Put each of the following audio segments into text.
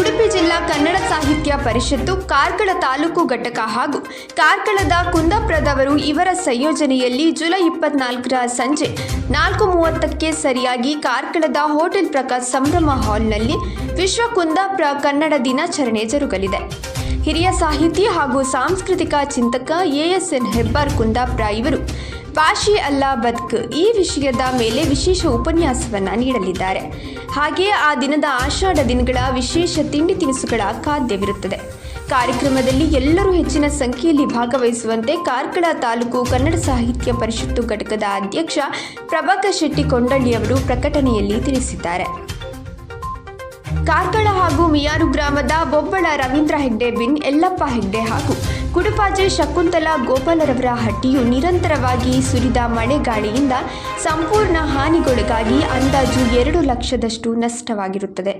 ಉಡುಪಿ ಜಿಲ್ಲಾ ಕನ್ನಡ ಸಾಹಿತ್ಯ ಪರಿಷತ್ತು ಕಾರ್ಕಳ ತಾಲೂಕು ಘಟಕ ಹಾಗೂ ಕಾರ್ಕಳದ ಕುಂದಪ್ರದವರು ಇವರ ಸಂಯೋಜನೆಯಲ್ಲಿ ಜುಲೈ ಇಪ್ಪತ್ನಾಲ್ಕರ ಸಂಜೆ ನಾಲ್ಕು ಮೂವತ್ತಕ್ಕೆ ಸರಿಯಾಗಿ ಕಾರ್ಕಳದ ಹೋಟೆಲ್ ಪ್ರಕಾಶ್ ಸಂಭ್ರಮ ಹಾಲ್ನಲ್ಲಿ ವಿಶ್ವ ಕುಂದಾಪ್ರ ಕನ್ನಡ ದಿನಾಚರಣೆ ಜರುಗಲಿದೆ. ಹಿರಿಯ ಸಾಹಿತಿ ಹಾಗೂ ಸಾಂಸ್ಕೃತಿಕ ಚಿಂತಕ ಎಎಸ್ಎನ್ ಹೆಬ್ಬಾರ್ ಕುಂದಾಪುರ ಇವರು. ಭಾಷೆ ಅಲ್ಲ ಬದ್ಕ್, ಈ ವಿಷಯದ ಮೇಲೆ ವಿಶೇಷ ಉಪನ್ಯಾಸವನ್ನ ನೀಡಲಿದ್ದಾರೆ. ಹಾಗೆಯೇ ಆ ದಿನದ ಆಷಾಢ ದಿನಗಳ ವಿಶೇಷ ತಿಂಡಿ ತಿನಿಸುಗಳ ಖಾದ್ಯವಿರುತ್ತದೆ. ಕಾರ್ಯಕ್ರಮದಲ್ಲಿ ಎಲ್ಲರೂ ಹೆಚ್ಚಿನ ಸಂಖ್ಯೆಯಲ್ಲಿ ಭಾಗವಹಿಸುವಂತೆ ಕಾರ್ಕಳ ತಾಲೂಕು ಕನ್ನಡ ಸಾಹಿತ್ಯ ಪರಿಷತ್ತು ಘಟಕದ ಅಧ್ಯಕ್ಷ ಪ್ರಭಾಕರ್ ಶೆಟ್ಟಿ ಕೊಂಡಳ್ಳಿಯವರು ಪ್ರಕಟಣೆಯಲ್ಲಿ ತಿಳಿಸಿದ್ದಾರೆ. ಕಾರ್ಕಳ ಹಾಗೂ ಮಿಯಾರು ಗ್ರಾಮದ ಬೊಬ್ಬಳ ರವೀಂದ್ರ ಹೆಗ್ಡೆ ಬಿನ್ ಯಲ್ಲಪ್ಪ ಹೆಗ್ಡೆ ಹಾಗೂ ಕುಡುಪಾಜೆ ಶಕುಂತಲಾ ಗೋಪಾಲರವರ ಹಟ್ಟಿಯು ನಿರಂತರವಾಗಿ ಸುರಿದ ಮಳೆಗಾಳಿಯಿಂದ ಸಂಪೂರ್ಣ ಹಾನಿಗೊಳಗಾಗಿ ಅಂದಾಜು ಎರಡು ಲಕ್ಷದಷ್ಟು ನಷ್ಟವಾಗಿರುತ್ತದೆ.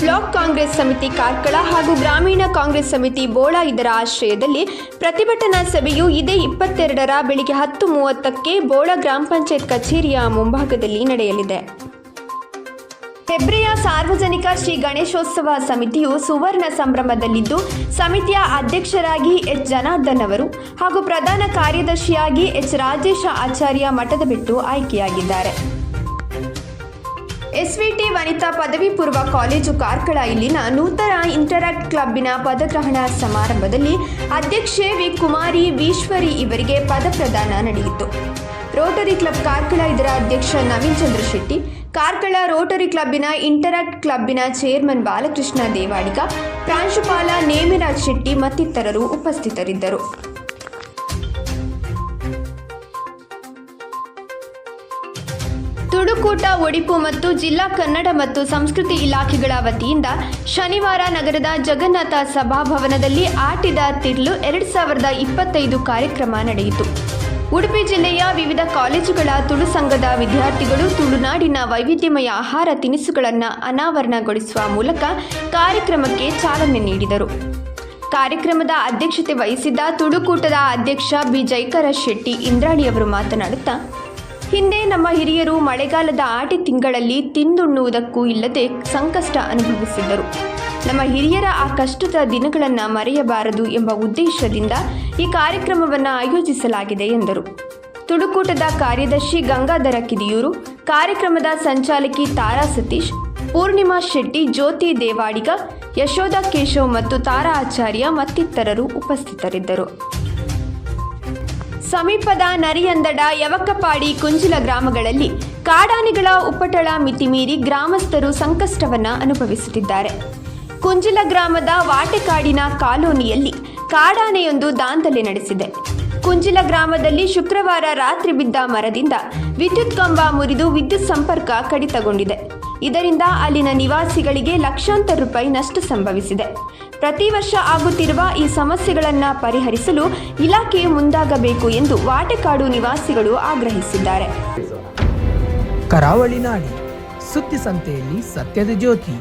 ಬ್ಲಾಕ್ ಕಾಂಗ್ರೆಸ್ ಸಮಿತಿ ಕಾರ್ಕಳ ಹಾಗೂ ಗ್ರಾಮೀಣ ಕಾಂಗ್ರೆಸ್ ಸಮಿತಿ ಬೋಳ ಇದರ ಆಶ್ರಯದಲ್ಲಿ ಪ್ರತಿಭಟನಾ ಸಭೆಯು ಇದೇ ಇಪ್ಪತ್ತೆರಡರ ಬೆಳಿಗ್ಗೆ ಹತ್ತು ಮೂವತ್ತಕ್ಕೆ ಬೋಳ ಗ್ರಾಮ ಪಂಚಾಯತ್ ಕಚೇರಿಯ ಮುಂಭಾಗದಲ್ಲಿ ನಡೆಯಲಿದೆ. ಹೆಬ್ರಿಯ ಸಾರ್ವಜನಿಕ ಶ್ರೀ ಗಣೇಶೋತ್ಸವ ಸಮಿತಿಯು ಸುವರ್ಣ ಸಂಭ್ರಮದಲ್ಲಿದ್ದು, ಸಮಿತಿಯ ಅಧ್ಯಕ್ಷರಾಗಿ ಎಚ್. ಜನಾರ್ದನ್ ಅವರು ಹಾಗೂ ಪ್ರಧಾನ ಕಾರ್ಯದರ್ಶಿಯಾಗಿ ಎಚ್. ರಾಜೇಶ ಆಚಾರ್ಯ ಮಠದ ಬಿಟ್ಟು ಆಯ್ಕೆಯಾಗಿದ್ದಾರೆ. ಎಸ್ವಿಟಿ ವನಿತಾ ಪದವಿ ಪೂರ್ವ ಕಾಲೇಜು ಕಾರ್ಕಳ ಇಲ್ಲಿನ ನೂತನ ಇಂಟರಾಕ್ಟ್ ಕ್ಲಬ್ಬಿನ ಪದಗ್ರಹಣ ಸಮಾರಂಭದಲ್ಲಿ ಅಧ್ಯಕ್ಷೆ ವಿ. ಕುಮಾರಿ ವೀಶ್ವರಿ ಇವರಿಗೆ ಪದ ಪ್ರದಾನ ನಡೆಯಿತು. ರೋಟರಿ ಕ್ಲಬ್ ಕಾರ್ಕಳ ಇದರ ಅಧ್ಯಕ್ಷ ನವೀನ್ ಚಂದ್ರ ಶೆಟ್ಟಿ ಕಾರ್ಕಳ ರೋಟರಿ ಕ್ಲಬ್ಬಿನ ಇಂಟರಾಕ್ಟ್ ಕ್ಲಬ್ಬಿನ ಚೇರ್ಮನ್ ಬಾಲಕೃಷ್ಣ ದೇವಾಡಿಗ, ಪ್ರಾಂಶುಪಾಲ ನೇಮಿರಾಜ್ ಶೆಟ್ಟಿ ಮತ್ತಿತರರು ಉಪಸ್ಥಿತರಿದ್ದರು. ತುಡುಕೂಟ, ಒಡಿಪು ಮತ್ತು ಜಿಲ್ಲಾ ಕನ್ನಡ ಮತ್ತು ಸಂಸ್ಕೃತಿ ಇಲಾಖೆಗಳ ವತಿಯಿಂದ ಶನಿವಾರ ನಗರದ ಜಗನ್ನಾಥ ಸಭಾಭವನದಲ್ಲಿ ಆಟಿದ ತಿರ್ಲು ಎರಡು ಸಾವಿರದ ಇಪ್ಪತ್ತೈದು ಕಾರ್ಯಕ್ರಮ ನಡೆಯಿತು. ಉಡುಪಿ ಜಿಲ್ಲೆಯ ವಿವಿಧ ಕಾಲೇಜುಗಳ ತುಳು ಸಂಘದ ವಿದ್ಯಾರ್ಥಿಗಳು ತುಳುನಾಡಿನ ವೈವಿಧ್ಯಮಯ ಆಹಾರ ತಿನಿಸುಗಳನ್ನು ಅನಾವರಣಗೊಳಿಸುವ ಮೂಲಕ ಕಾರ್ಯಕ್ರಮಕ್ಕೆ ಚಾಲನೆ ನೀಡಿದರು. ಕಾರ್ಯಕ್ರಮದ ಅಧ್ಯಕ್ಷತೆ ವಹಿಸಿದ್ದ ತುಳುಕೂಟದ ಅಧ್ಯಕ್ಷ ಬಿ. ಜೈಕರ ಶೆಟ್ಟಿ ಇಂದ್ರಾಣಿಯವರು ಮಾತನಾಡುತ್ತಾ, ಹಿಂದೆ ನಮ್ಮ ಹಿರಿಯರು ಮಳೆಗಾಲದ ಆಟಿ ತಿಂಗಳಲ್ಲಿ ತಿಂದುಣ್ಣುವುದಕ್ಕೂ ಇಲ್ಲದೆ ಸಂಕಷ್ಟ ಅನುಭವಿಸಿದ್ದರು. ನಮ್ಮ ಹಿರಿಯರ ಆ ಕಷ್ಟದ ದಿನಗಳನ್ನು ಮರೆಯಬಾರದು ಎಂಬ ಉದ್ದೇಶದಿಂದ ಈ ಕಾರ್ಯಕ್ರಮವನ್ನು ಆಯೋಜಿಸಲಾಗಿದೆ ಎಂದರು. ತುಡುಕೂಟದ ಕಾರ್ಯದರ್ಶಿ ಗಂಗಾಧರ ಕಿದಿಯೂರು, ಕಾರ್ಯಕ್ರಮದ ಸಂಚಾಲಕಿ ತಾರಾ ಸತೀಶ್, ಪೂರ್ಣಿಮಾ ಶೆಟ್ಟಿ, ಜ್ಯೋತಿ ದೇವಾಡಿಗ, ಯಶೋಧ ಕೇಶವ್ ಮತ್ತು ತಾರಾ ಆಚಾರ್ಯ ಮತ್ತಿತರರು ಉಪಸ್ಥಿತರಿದ್ದರು. ಸಮೀಪದ ನರಿಯಂದಡ ಯವಕ್ಕಪಾಡಿ ಕುಂಜಿಲ ಗ್ರಾಮಗಳಲ್ಲಿ ಕಾಡಾನೆಗಳ ಉಪಟಳ ಮಿತಿಮೀರಿ ಗ್ರಾಮಸ್ಥರು ಸಂಕಷ್ಟವನ್ನ ಅನುಭವಿಸುತ್ತಿದ್ದಾರೆ. ಕುಂಜಿಲ ಗ್ರಾಮದ ವಾಟೆಕಾಡಿನ ಕಾಲೋನಿಯಲ್ಲಿ ಕಾಡಾನೆಯೊಂದು ದಾಂಧಲೆ ನಡೆಸಿದೆ. ಕುಂಜಿಲ ಗ್ರಾಮದಲ್ಲಿ ಶುಕ್ರವಾರ ರಾತ್ರಿ ಬಿದ್ದ ಮರದಿಂದ ವಿದ್ಯುತ್ ಕಂಬ ಮುರಿದು ವಿದ್ಯುತ್ ಸಂಪರ್ಕ ಕಡಿತಗೊಂಡಿದೆ. ಇದರಿಂದ ಅಲ್ಲಿನ ನಿವಾಸಿಗಳಿಗೆ ಲಕ್ಷಾಂತರ ರೂಪಾಯಿ ನಷ್ಟ ಸಂಭವಿಸಿದೆ. ಪ್ರತಿ ವರ್ಷ ಆಗುತ್ತಿರುವ ಈ ಸಮಸ್ಯೆಗಳನ್ನು ಪರಿಹರಿಸಲು ಇಲಾಖೆ ಮುಂದಾಗಬೇಕು ಎಂದು ವಾಟೆಕಾಡು ನಿವಾಸಿಗಳು ಆಗ್ರಹಿಸಿದ್ದಾರೆ. ಕರಾವಳಿ ನಾಡಿ ಸುದ್ದಿ ಸಂತೆಯಲ್ಲಿ ಸತ್ಯದ ಜ್ಯೋತಿ.